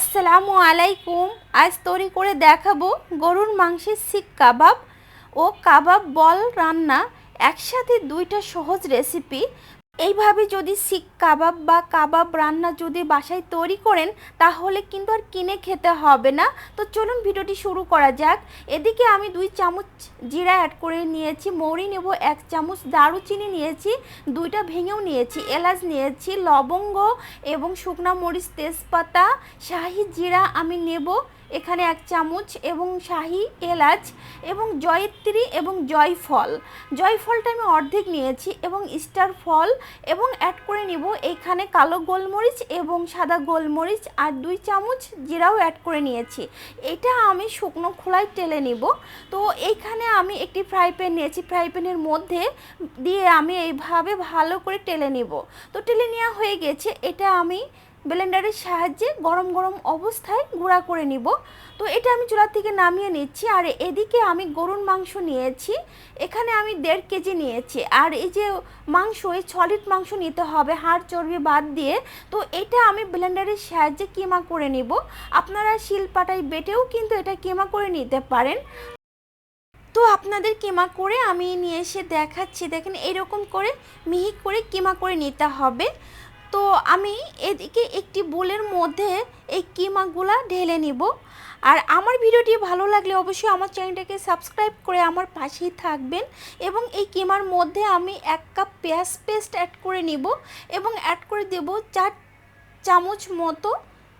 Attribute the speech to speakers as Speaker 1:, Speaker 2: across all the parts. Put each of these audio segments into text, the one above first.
Speaker 1: আসসালামু আলাইকুম। আজ তৈরি করে দেখাবো গরুর মাংসের শিক কাবাব ও কাবাব বল রান্না। একসাথে দুইটা সহজ রেসিপি এইভাবে যদি শিখ কাবাব বা কাবাব রান্না যদি বাসায় তৈরি করেন, তাহলে কিন্তু আর কিনে খেতে হবে না। তো চলুন ভিডিওটি শুরু করা যাক। এদিকে আমি দুই চামচ জিরা অ্যাড করে নিয়েছি, মৌরি নেব এক চামচ, দারুচিনি নিয়েছি, দুইটা ভেঙেও নিয়েছি, এলাচ নিয়েছি, লবঙ্গ এবং শুকনা মরিচ তেজপাতা, শাহি জিরা আমি নেব। এখানে এক চামচ এবং শাহি, এলাচ এবং জয়ত্রী এবং জয়ফল। জয়ফলটা আমি অর্ধেক নিয়েছি এবং স্টার ফল এবং অ্যাড করে নিব এইখানে কালো গোলমরিচ এবং সাদা গোলমরিচ আর দুই চামচ জিরাও অ্যাড করে নিয়েছি। এটা আমি শুকনো খোলায় টেলে নিব। তো এইখানে আমি একটি ফ্রাই প্যান নিয়েছি। ফ্রাই প্যানের মধ্যে দিয়ে আমি এইভাবে ভালো করে টেলে নিব। তো টেলে নেওয়া হয়ে গেছে। এটা আমি ব্লেন্ডারের সাহায্যে গরম গরম অবস্থায় গুঁড়া করে নিব। তো এটা আমি চুলা থেকে নামিয়ে নিচ্ছি আর এদিকে আমি গরুর মাংস নিয়েছি। এখানে আমি দেড় কেজি নিয়েছি। আর এই যে মাংস, এই সলিড মাংস নিতে হবে হাড় চর্বি বাদ দিয়ে। তো এটা আমি ব্লেন্ডারের সাহায্যে কিমা করে নিব। আপনারা শিলপাটায় বেটেও কিন্তু এটা কিমা করে নিতে পারেন। তো আপনাদের কিমা করে আমি নিয়ে এসে দেখাচ্ছি। দেখেন এরকম করে মিহি করে কিমা করে নিতে হবে। তো আমি এদিকে একটি বোলের মধ্যে এই কিমাগুলা ঢেলে নিব। আর আমার ভিডিওটি ভালো লাগলে অবশ্যই আমার চ্যানেলটাকে সাবস্ক্রাইব করে আমার পাশেই থাকবেন এবং এই কিমার মধ্যে আমি এক কাপ পেঁয়াজ পেস্ট অ্যাড করে নিব এবং অ্যাড করে দেব চার চামচ মতো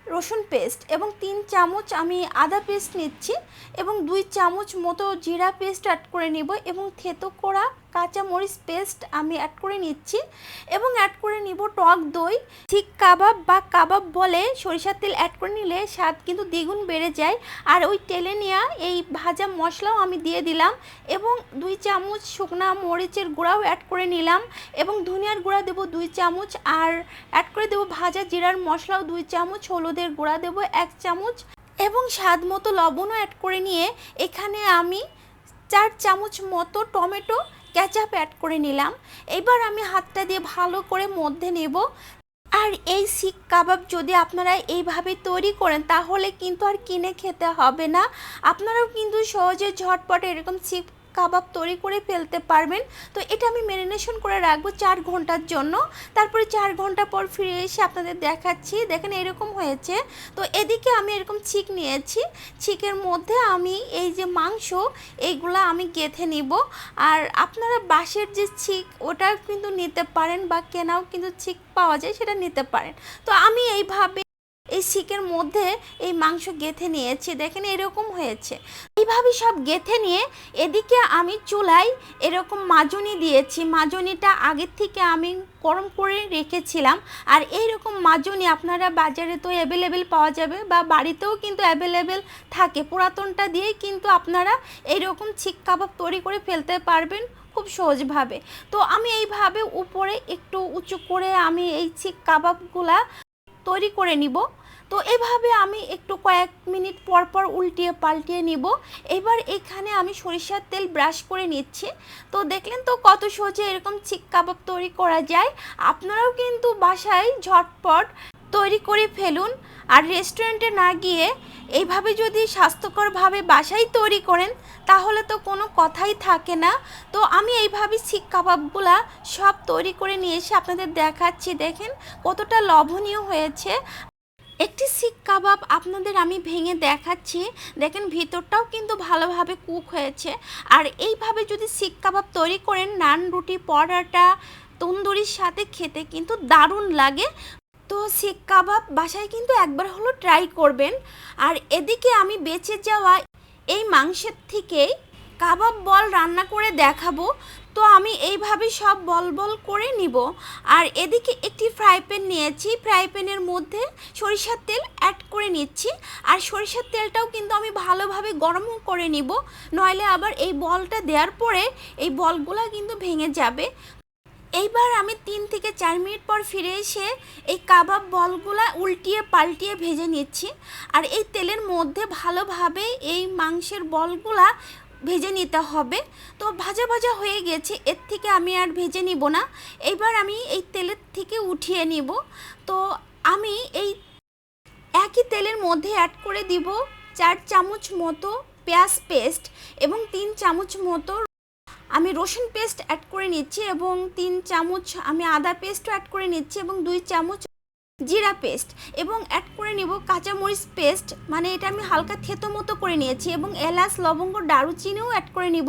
Speaker 1: রসুন পেস্ট এবং তিন চামচ আমি আদা পেস্ট নিচ্ছি এবং দুই চামচ মতো জিরা পেস্ট অ্যাড করে নিব এবং থেতো করা কাঁচা মরিচ পেস্ট আমি অ্যাড করে নিচ্ছি এবং অ্যাড করে নিব টক দই। ঠিক কাবাব বা কাবাব বলে সরিষার তেল অ্যাড করে নিলে স্বাদ কিন্তু দ্বিগুণ বেড়ে যায়। আর ওই তেলে নেওয়া এই ভাজা মশলাও আমি দিয়ে দিলাম এবং দুই চামচ শুকনা মরিচের গুঁড়াও অ্যাড করে নিলাম এবং ধনিয়ার গুঁড়া দেবো দুই চামচ আর অ্যাড করে দেবো ভাজা জিরার মশলাও দুই চামচ, হলুদের গুঁড়া দেবো এক চামচ এবং স্বাদ মতো লবণও অ্যাড করে নিয়ে এখানে আমি চার চামচ মতো টমেটো ক্যাচাপ অ্যাড করে নিলাম। এবার আমি হাতটা দিয়ে ভালো করে মধ্যে নেব। আর এই শিক কাবাব যদি আপনারা এইভাবে তৈরি করেন, তাহলে কিন্তু আর কিনে খেতে হবে না। আপনারাও কিন্তু সহজে ঝটপট এরকম শিক কাবাব তৈরি করে ফেলতে পারবেন। তো এটা আমি ম্যারিনেশন করে রাখব চার ঘণ্টার জন্য। তারপরে চার ঘণ্টা পর ফিরে এসে আপনাদের দেখাচ্ছি। দেখেন এরকম হয়েছে। তো এদিকে আমি এরকম ছিক নিয়েছি। ছিকের মধ্যে আমি এই যে মাংস এইগুলা আমি গেথে নিব। আর আপনারা বাঁশের যে ছিক ওটা কিন্তু নিতে পারেন বা কেনাও কিন্তু ছিক পাওয়া যায়, সেটা নিতে পারেন। তো আমি এইভাবে এই শিকের মধ্যে এই মাংস গেথে নিয়েছি। দেখেন এরকম হয়েছে। এইভাবে সব গেথে নিয়ে এদিকে আমি চুলায় এরকম মাজনি দিয়েছি। মাজনিটা আগের থেকে আমি গরম করে রেখেছিলাম। আর এই রকম মাজনি আপনারা বাজারে তো অ্যাভেলেবেল পাওয়া যাবে বা বাড়িতেও কিন্তু অ্যাভেলেবেল থাকে। পুরাতনটা দিয়েই কিন্তু আপনারা এইরকম ছিক কাবাব তৈরি করে ফেলতে পারবেন খুব সহজভাবে। তো আমি এইভাবে উপরে একটু উঁচু করে আমি এই ছিক কাবাবগুলা তৈরি করে নিব। তো এভাবে আমি একটু কয়েক মিনিট পর পর উল্টিয়ে পাল্টিয়ে নিব। এবার এখানে আমি সরিষার তেল ব্রাশ করে নিচ্ছি। তো দেখলেন তো কত সহজে এরকম চিক কাবাব তৈরি করা যায়। আপনারাও কিন্তু বাসায় ঝটপট তৈরি করে ফেলুন। আর রেস্টুরেন্টে না গিয়ে এইভাবে যদি স্বাস্থ্যকরভাবে বাসায় তৈরি করেন, তাহলে তো কোনো কথাই থাকে না। তো আমি এইভাবে শিক কাবাবগুলা সব তৈরি করে নিয়ে এসে আপনাদের দেখাচ্ছি। দেখেন কতটা লবণীয় হয়েছে। একটি শিক কাবাব আপনাদের আমি ভেঙে দেখাচ্ছি। দেখেন, ভিতরটাও কিন্তু ভালোভাবে কুক হয়েছে। আর এইভাবে যদি শিক কাবাব তৈরি করেন, নান, রুটি, পরোটা, তন্দুরির সাথে খেতে কিন্তু দারুণ লাগে। তো শিক কাবাব বাসায় কিন্তু একবার হলো ট্রাই করবেন। আর এদিকে আমি বেঁচে যাওয়া এই মাংসের থেকেই কাবাব বল রান্না করে দেখাবো। তো আমি এইভাবে সব বল বল করে নিব। আর এদিকে একটি ফ্রাই প্যান নিয়েছি। ফ্রাই প্যানের মধ্যে সরিষার তেল অ্যাড করে নিচ্ছি। আর সরিষার তেলটাও কিন্তু আমি ভালোভাবে গরম করে নিব। নইলে আবার এই বলটা দেওয়ার পরে এই বলগুলো কিন্তু ভেঙে যাবে। এইবার আমি তিন থেকে চার মিনিট পর ফিরে এসে এই কাবাব বলগুলা উল্টিয়ে পাল্টিয়ে ভেজে নিচ্ছি। আর এই তেলের মধ্যে ভালোভাবে এই মাংসের বলগুলা ভেজে নিতে হবে। তো ভাজা ভাজা হয়ে গেছে, এর থেকে আমি আর ভেজে নিব না। এইবার আমি এই তেলের থেকে উঠিয়ে নিব। তো আমি এই একই তেলের মধ্যে অ্যাড করে দিব চার চামচ মতো পেঁয়াজ পেস্ট এবং তিন চামচ মতো আমি রসুন পেস্ট অ্যাড করে নিচ্ছি এবং তিন চামচ আমি আদা পেস্টও অ্যাড করে নিচ্ছি এবং দুই চামচ জিরা পেস্ট এবং অ্যাড করে নিব কাঁচামরিচ পেস্ট। মানে এটা আমি হালকা থেতো মতো করে নিয়েছি এবং এলাচ, লবঙ্গ, দারুচিনিও অ্যাড করে নিব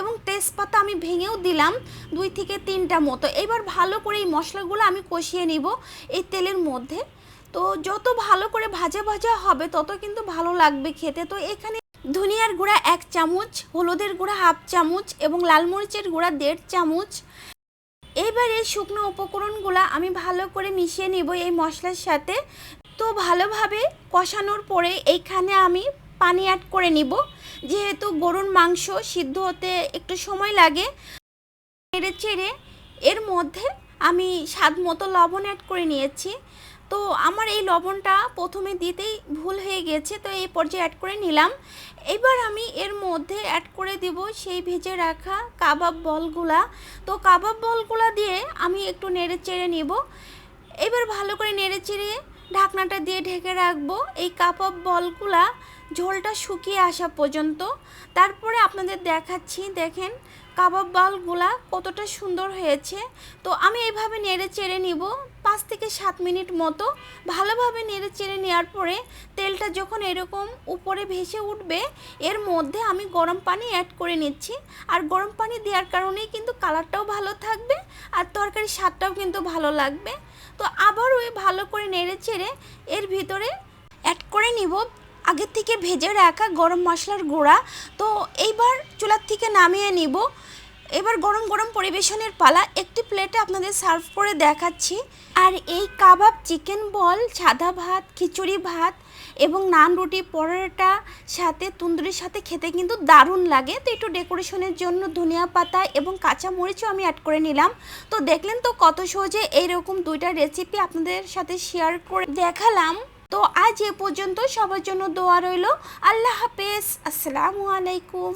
Speaker 1: এবং তেজপাতা আমি ভেঙেও দিলাম দুই থেকে তিনটা মতো। এবার ভালো করে এই মশলাগুলো আমি কষিয়ে নিব এই তেলের মধ্যে। তো যত ভালো করে ভাজা ভাজা হবে তত কিন্তু ভালো লাগবে খেতে। তো এখানে ধনিয়ার গুঁড়া এক চামচ, হলুদের গুঁড়া হাফ চামচ এবং লাল মরিচের গুঁড়া দেড় চামচ। এবার শুকনো উপকরণগুলো আমি ভালো করে মিশিয়ে নেব এই মশলার সাথে। তো ভালোভাবে কষানোর পরে এইখানে আমি পানি অ্যাড করে নিব। যেহেতু গরুর মাংস সিদ্ধ হতে একটু সময় লাগে নেড়ে চেড়ে এর মধ্যে আমি স্বাদ মতো লবণ অ্যাড করে নিয়েছি। তো আমার এই লবণটা প্রথমে দিতেই ভুল হয়ে গেছে, তো এই পর্যায়ে অ্যাড করে নিলাম। এবার আমি এর মধ্যে অ্যাড করে দেব সেই ভেজে রাখা কাবাব বলগুলা। তো কাবাব বলগুলা দিয়ে আমি একটু নেড়ে চেড়ে নেব। এবার ভালো করে নেড়ে চেড়ে ঢাকনাটা দিয়ে ঢেকে রাখব। এই কাবাব বলগুলা ঝোলটা শুকিয়ে আসা পর্যন্ত। তারপরে আপনাদের দেখাচ্ছি, দেখেন কাবাব বলগুলা কতটা সুন্দর হয়েছে। তো আমি এইভাবে নেড়ে চেড়ে নিব, পাঁচ থেকে সাত মিনিট মতো। ভালোভাবে নেড়ে চেড়ে নেওয়ার পরে তেলটা যখন এরকম উপরে ভেসে উঠবে, এর মধ্যে আমি গরম পানি অ্যাড করে নিচ্ছি। আর গরম পানি দেওয়ার কারণেই কিন্তু কালারটাও ভালো থাকবে, আর তরকারির স্বাদটাও কিন্তু ভালো লাগবে। তো আবারও ভালো করে নেড়ে চেড়ে এর ভিতরে অ্যাড করে নিব। আগের থেকে ভেজে রাখা গরম মশলার গুঁড়া। তো এইবার চুলার থেকে নামিয়ে নিব। এবার গরম গরম পরিবেশনের পালা একটি প্লেটে আপনাদের সার্ভ করে দেখাচ্ছি। আর এই কাবাব চিকেন বল সাদা ভাত, খিচুড়ি ভাত এবং নান রুটি পরোটা সাথে, তন্দুরির সাথে খেতে কিন্তু দারুণ লাগে। তো একটু ডেকোরেশনের জন্য ধনিয়া পাতা এবং কাঁচা মরিচও আমি অ্যাড করে নিলাম। তো দেখলেন তো কত সহজে এইরকম দুইটা রেসিপি আপনাদের সাথে শেয়ার করে দেখালাম। তো আজ এ পর্যন্ত সবার জন্য দোয়া রইল। আল্লাহ হাফেজ। আসসালামু আলাইকুম।